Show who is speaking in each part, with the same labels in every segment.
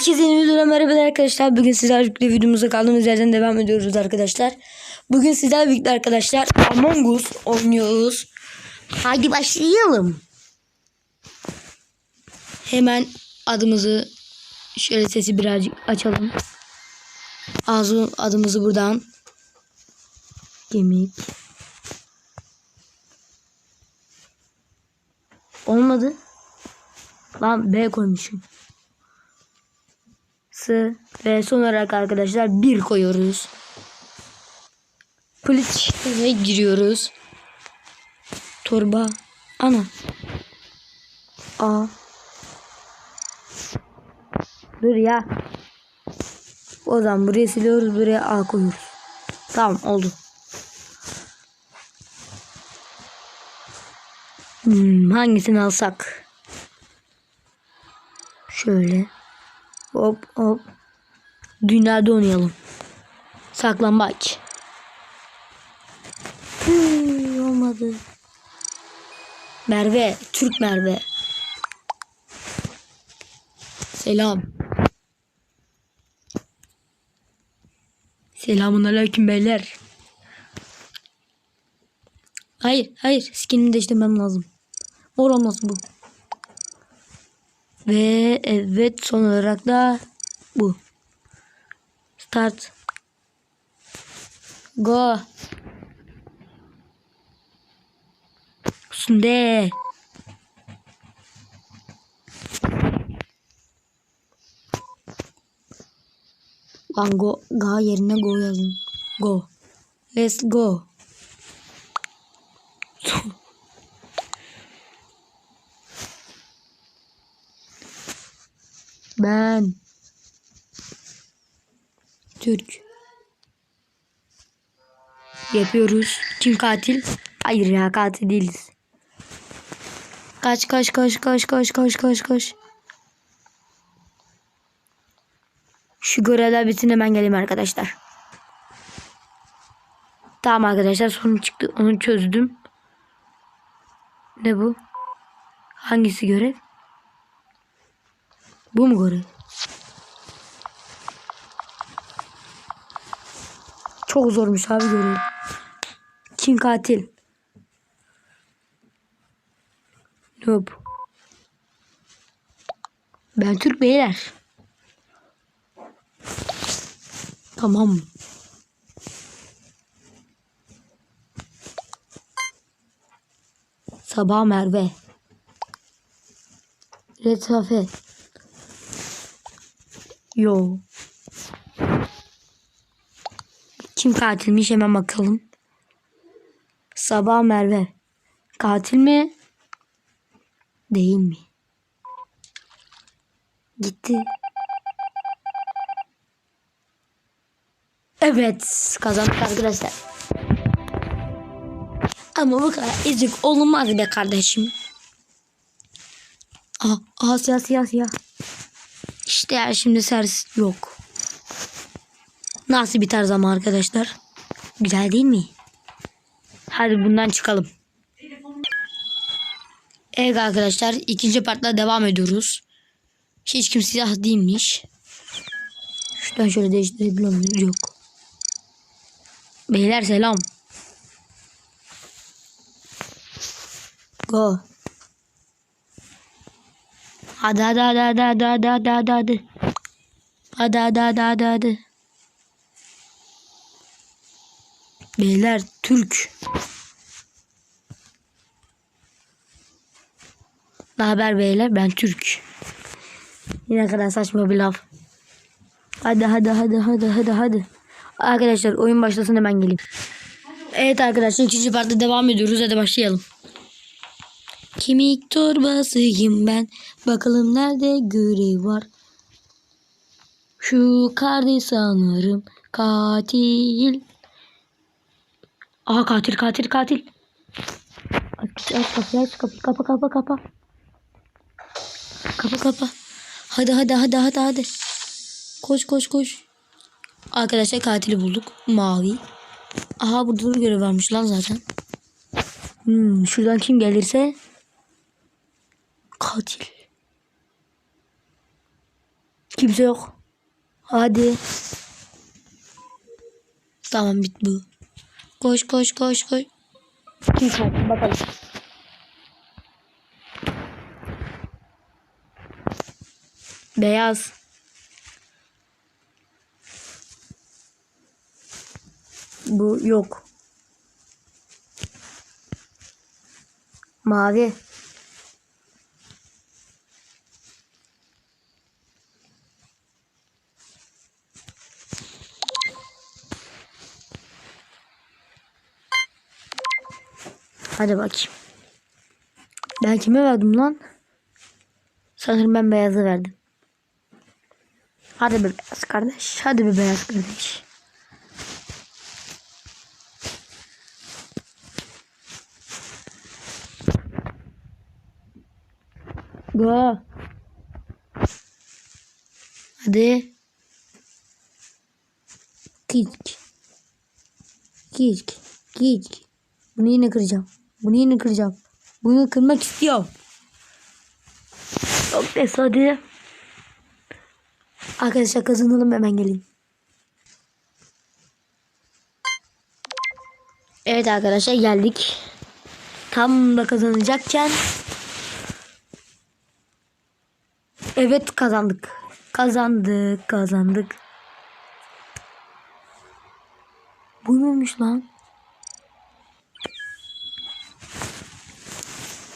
Speaker 1: Herkese yeni videoda merhaba arkadaşlar. Bugün sizlerle birlikte videomuza kaldığımız yerden devam ediyoruz arkadaşlar. Bugün sizlerle birlikte arkadaşlar Among Us oynuyoruz. Hadi başlayalım. Hemen adımızı şöyle sesi birazcık açalım. Ağzı adımızı buradan. Gemik. Olmadı. Lan B koymuşum. S ve son olarak arkadaşlar bir koyuyoruz. Poliçeye giriyoruz. Torba. Ana. A. Dur ya. O zaman buraya siliyoruz. Buraya A koyuyoruz. Tamam oldu. Hmm, hangisini alsak? Şöyle. Hop hop. Dünyada oynayalım. Saklambaç. Hıı, olmadı. Merve. Türk Merve. Selam. Selamun aleyküm beyler. Hayır hayır skinimi değiştirmem lazım. Mor olmasın bu. Ve evet son olarak da bu. Start. Go. Sunde. Lan go. Ga yerine go yazın. Go. Let's go. Ben Türk. Yapıyoruz. Kim katil? Hayır ya katil değiliz. Kaç kaç kaç kaç kaç kaç kaç kaç. Şu görevler bitsin hemen geleyim arkadaşlar. Tamam arkadaşlar sorun çıktı. Onu çözdüm. Ne bu? Hangisi görev? Bu mu görev? Çok zormuş abi görev. Kim katil? Noob. Ben Türk beyler. Tamam. Sabah Merve. Letafe. Yo. Kim katilmiş hemen bakalım. Sabah Merve. Katil mi? Değil mi? Gitti. Evet kazandık arkadaşlar. Ama bu kadar ezik olmaz be kardeşim. Aa, aa siyah siyah siyah. İşte ya şimdi servis yok. Nasıl biter zaman arkadaşlar? Güzel değil mi? Hadi bundan çıkalım. Evet arkadaşlar ikinci partla devam ediyoruz. Hiç kim silah değilmiş. Şuradan şöyle değiştirebiliyor muyuz? Yok. Beyler selam. Go. Hadi hadi hadi hadi hadi hadi hadi hadi hadi. Hadi hadi hadi hadi hadi. Beyler Türk. Ne haber beyler? Ben Türk. Yine kadar saçma bir laf. Hadi hadi hadi hadi hadi hadi. Arkadaşlar oyun başlasın hemen geleyim. Evet arkadaşlar ikinci partta devam ediyoruz. Hadi başlayalım. Kemik torbasıyım ben. Bakalım nerede görev var. Şu kardeş sanırım katil. Aha katil katil katil. Aç, aç kapıyı aç kapıyı kapa kapa kapa. Kapa kapa. Hadi hadi hadi hadi hadi. Koş koş koş. Arkadaşlar katili bulduk. Mavi. Aha burada da görev varmış lan zaten. Hmm, şuradan kim gelirse katil. Kimse yok. Hadi. Tamam bit bu. Koş koş koş koş. Kimse yok. Bakalım. Beyaz. Bu yok. Mavi. Hadi bakayım. Ben kime verdim lan? Sanırım ben beyazı verdim. Hadi be beyaz kardeş. Hadi be beyaz kardeş. Go. Hadi. Kik. Kik. Kik. Bunu yine kıracağım. Bunu yine kıracağım. Bunu kırmak istiyorum. Çok neyse hadi. Arkadaşlar kazanalım hemen gelin. Evet arkadaşlar geldik. Tam da kazanacakken Evet kazandık. Kazandık, kazandık. Bu muymuş lan?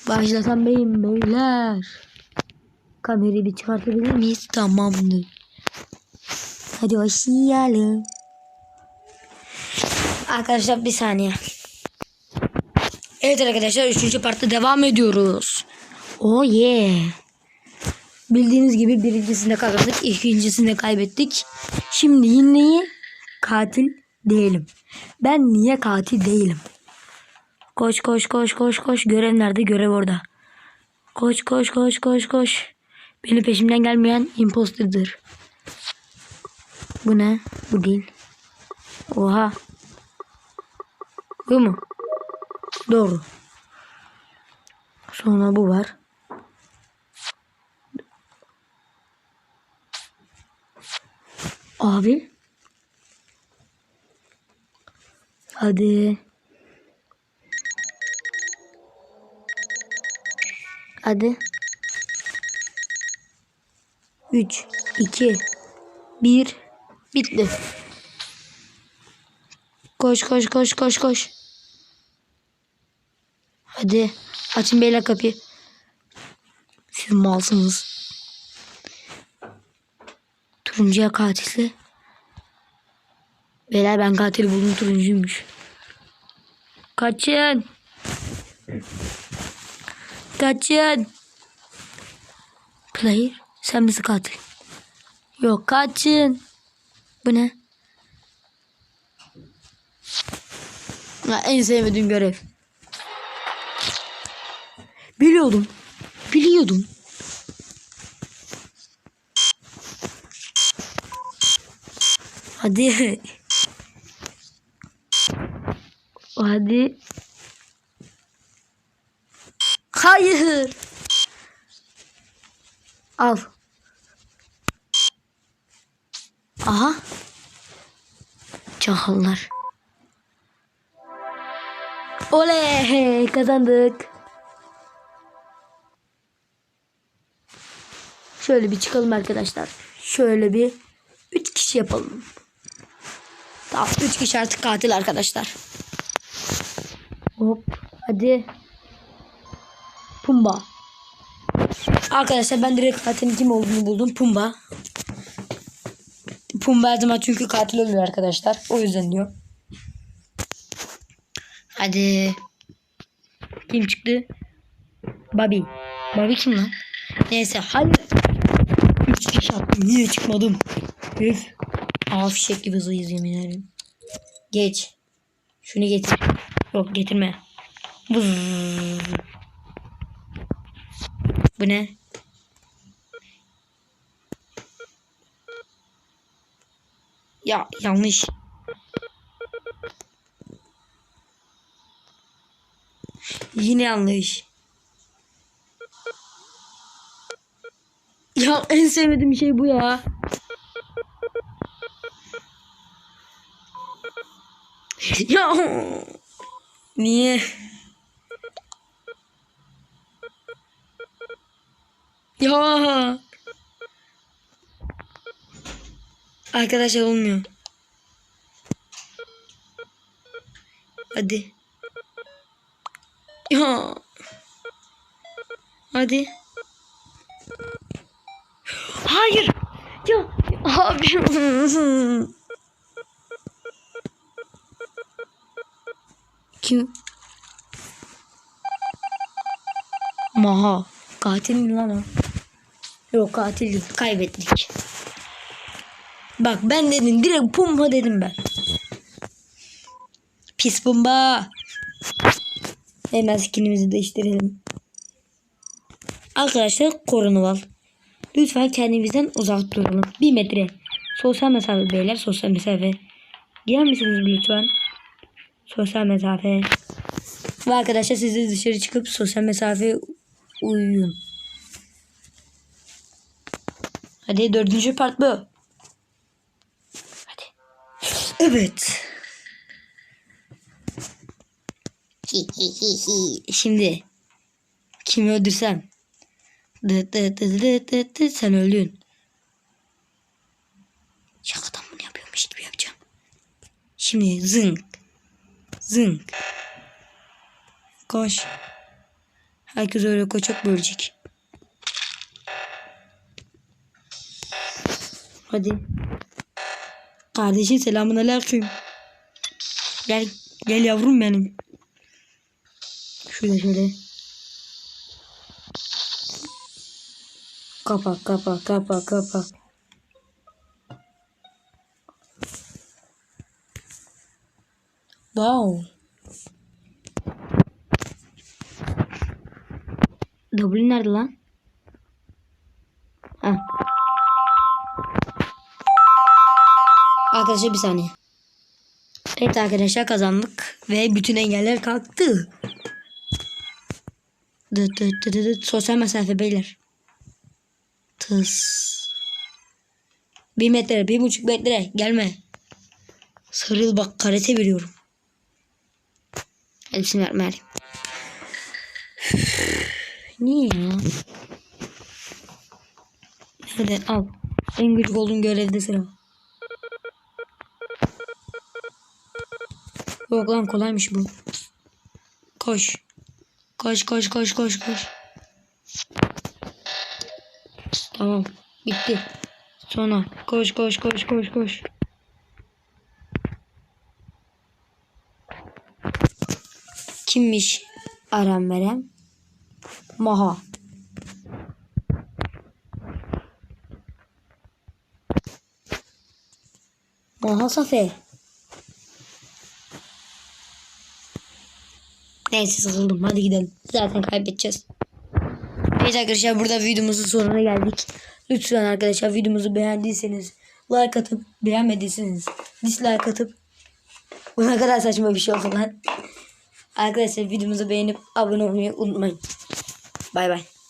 Speaker 1: Başlasam beyim beyler. Kamerayı bir çıkartabilir miyiz? Tamamdır. Hadi başlayalım. Arkadaşlar bir saniye. Evet arkadaşlar 3. partta devam ediyoruz. Oh yeah. Bildiğiniz gibi birincisinde kazandık. ikincisinde kaybettik. Şimdi yine katil değilim. Ben niye katil değilim? Koş koş koş koş koş. Görev nerede? Görev orada. Koş koş koş koş koş. Benim peşimden gelmeyen imposterdır. Bu ne? Bu değil. Oha. Bu mu? Doğru. Sonra bu var. Abi. Hadi. Hadi. 3, 2, 1. Bitti. Koş koş koş koş koş. Hadi. Açın beyler kapıyı. Siz malsınız. Turuncuya katilse. Beyler ben katil buldum turuncuymuş. Kaçın. Kaçın. Player sen misin katil? Yok kaçın. Bu ne? Ha, en sevmediğim görev. Biliyordum. Biliyordum. Hadi. Hadi. Hayır. Al. Aha. Çakallar. Oley kazandık. Şöyle bir çıkalım arkadaşlar. Şöyle bir üç kişi yapalım. Tamam üç kişi artık katil arkadaşlar. Hop hadi. Pumba. Arkadaşlar ben direkt katilin kim olduğunu buldum. Pumba. Pumba her zaman çünkü katil oluyor arkadaşlar. O yüzden diyor. Hadi. Kim çıktı? Bobby. Bobby kim lan? Neyse hadi. Üç kişi attım. Niye çıkmadım? Üf. Aa fişek gibi hızlıyız yemin ederim. Geç. Şunu getir. Yok getirme. Vız. Bu ne? Ya yanlış. Yine yanlış. Ya en sevmediğim şey bu ya. Ya niye? Ya arkadaşlar olmuyor. Hadi. Ya. Hadi. Hayır. Ya abi. Kim? Maha. Katil mi lan o? Yok katil. Kaybettik. Bak ben dedim direkt pumba dedim ben. Pis pumba. Hemen skinimizi değiştirelim. Arkadaşlar koronaval. Lütfen kendimizden uzak duralım. Bir metre. Sosyal mesafe beyler. Sosyal mesafe. Girer misiniz lütfen? Sosyal mesafe. Ve arkadaşlar siz de dışarı çıkıp sosyal mesafe uyuyun. Hadi dördüncü part bu. Hadi. Evet. Şimdi kimi öldürsem dı dı dı dı dı dı sen öldün. Şakadan bunu yapıyormuş gibi yapacağım. Şimdi zınk zınk koş. Herkes öyle koçak bölecek. Hadi. Kardeşim selamun aleyküm. Gel gel yavrum benim. Şöyle şöyle. Kapa kapa kapa kapa. Wow. W nerede lan? Arkadaşlar bir saniye. Evet arkadaşlar kazandık ve bütün engeller kalktı. Dıt dıt dıt dıt. Sosyal mesafe beyler. Tıs. Bir metre, bir buçuk metre. Gelme. Sarıl bak karate veriyorum. Hadi bismillahirrahmanirrahim. Niye ya? Hadi al. En gıcık olduğun görevde sıra. Yok lan kolaymış bu. Koş. Koş koş koş koş koş. Tamam. Bitti. Sonra koş koş koş koş koş. Kimmiş aram veren? Maha. Maha Safe. Neyse sıkıldım. Hadi gidelim. Zaten kaybedeceğiz. Evet arkadaşlar burada videomuzun sonuna geldik. Lütfen arkadaşlar videomuzu beğendiyseniz like atıp beğenmediyseniz dislike atıp buna kadar saçma bir şey oldu lan. Arkadaşlar videomuzu beğenip abone olmayı unutmayın. Bay bay.